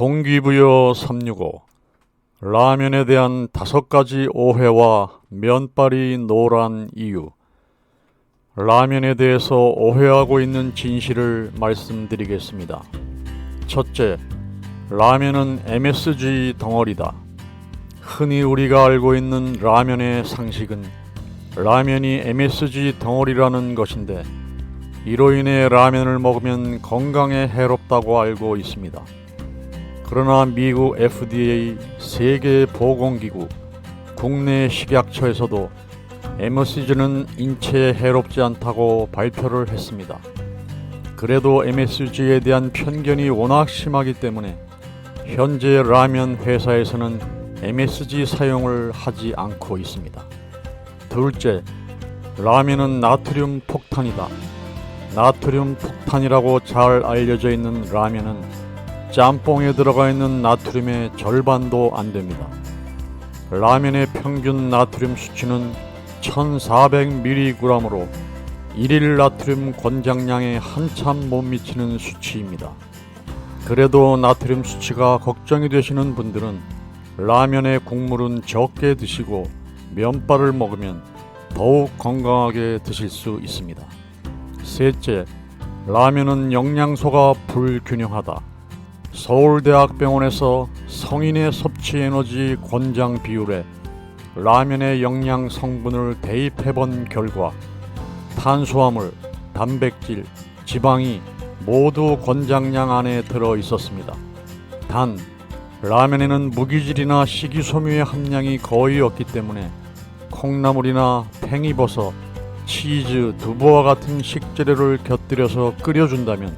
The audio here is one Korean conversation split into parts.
동기부여 365 라면에 대한 다섯 가지 오해와 면발이 노란 이유 라면에 대해서 오해하고 있는 진실을 말씀드리겠습니다. 첫째, 라면은 MSG 덩어리다. 흔히 우리가 알고 있는 라면의 상식은 라면이 MSG 덩어리라는 것인데 이로 인해 라면을 먹으면 건강에 해롭다고 알고 있습니다. 그러나 미국 FDA 세계 보건기구 국내 식약처에서도 MSG는 인체에 해롭지 않다고 발표를 했습니다. 그래도 MSG에 대한 편견이 워낙 심하기 때문에 현재 라면 회사에서는 MSG 사용을 하지 않고 있습니다. 둘째, 라면은 나트륨 폭탄이다. 나트륨 폭탄이라고 잘 알려져 있는 라면은 짬뽕에 들어가 있는 나트륨의 절반도 안 됩니다. 라면의 평균 나트륨 수치는 1400mg으로 일일 나트륨 권장량에 한참 못 미치는 수치입니다. 그래도 나트륨 수치가 걱정이 되시는 분들은 라면의 국물은 적게 드시고 면발을 먹으면 더욱 건강하게 드실 수 있습니다. 셋째, 라면은 영양소가 불균형하다. 서울대학병원에서 성인의 섭취 에너지 권장 비율에 라면의 영양 성분을 대입해 본 결과 탄수화물, 단백질, 지방이 모두 권장량 안에 들어 있었습니다. 단 라면에는 무기질이나 식이섬유의 함량이 거의 없기 때문에 콩나물이나 팽이버섯, 치즈, 두부와 같은 식재료를 곁들여서 끓여준다면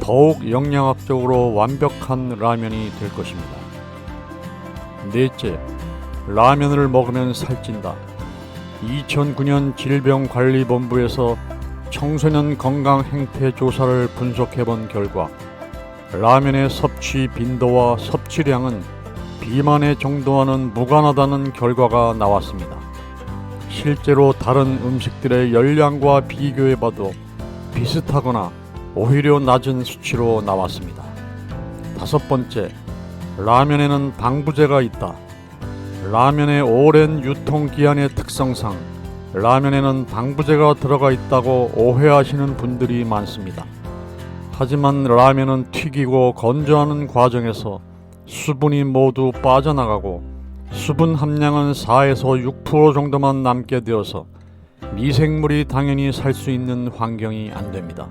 더욱 영양학적으로 완벽한 라면이 될 것입니다. 넷째, 라면을 먹으면 살찐다. 2009년 질병관리본부에서 청소년 건강 행태 조사를 분석해 본 결과 라면의 섭취 빈도와 섭취량은 비만에 정도와는 무관하다는 결과가 나왔습니다. 실제로 다른 음식들의 열량과 비교해 봐도 비슷하거나 오히려 낮은 수치로 나왔습니다. 다섯 번째, 라면에는 방부제가 있다. 라면의 오랜 유통기한의 특성상 라면에는 방부제가 들어가 있다고 오해하시는 분들이 많습니다. 하지만 라면은 튀기고 건조하는 과정에서 수분이 모두 빠져나가고 수분 함량은 4에서 6% 정도만 남게 되어서 미생물이 당연히 살 수 있는 환경이 안 됩니다.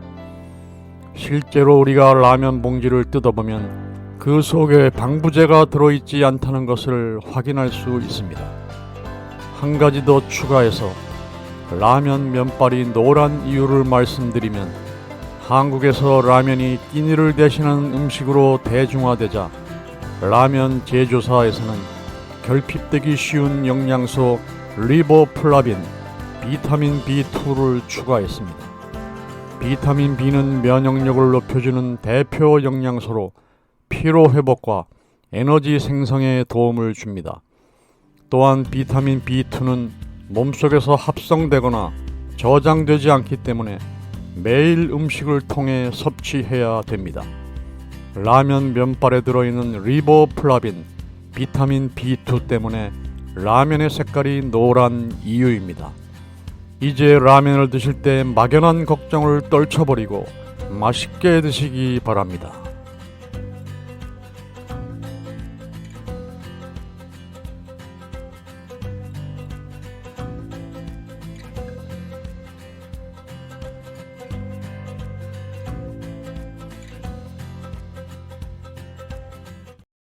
실제로 우리가 라면 봉지를 뜯어보면 그 속에 방부제가 들어있지 않다는 것을 확인할 수 있습니다. 한 가지 더 추가해서 라면 면발이 노란 이유를 말씀드리면 한국에서 라면이 끼니를 대신하는 음식으로 대중화되자 라면 제조사에서는 결핍되기 쉬운 영양소 리보플라빈, 비타민 B2를 추가했습니다. 비타민 B는 면역력을 높여주는 대표 영양소로 피로 회복과 에너지 생성에 도움을 줍니다. 또한 비타민 B2는 몸속에서 합성되거나 저장되지 않기 때문에 매일 음식을 통해 섭취해야 됩니다. 라면 면발에 들어있는 리보플라빈, 비타민 B2 때문에 라면의 색깔이 노란 이유입니다. 이제 라면을 드실 때 막연한 걱정을 떨쳐버리고 맛있게 드시기 바랍니다.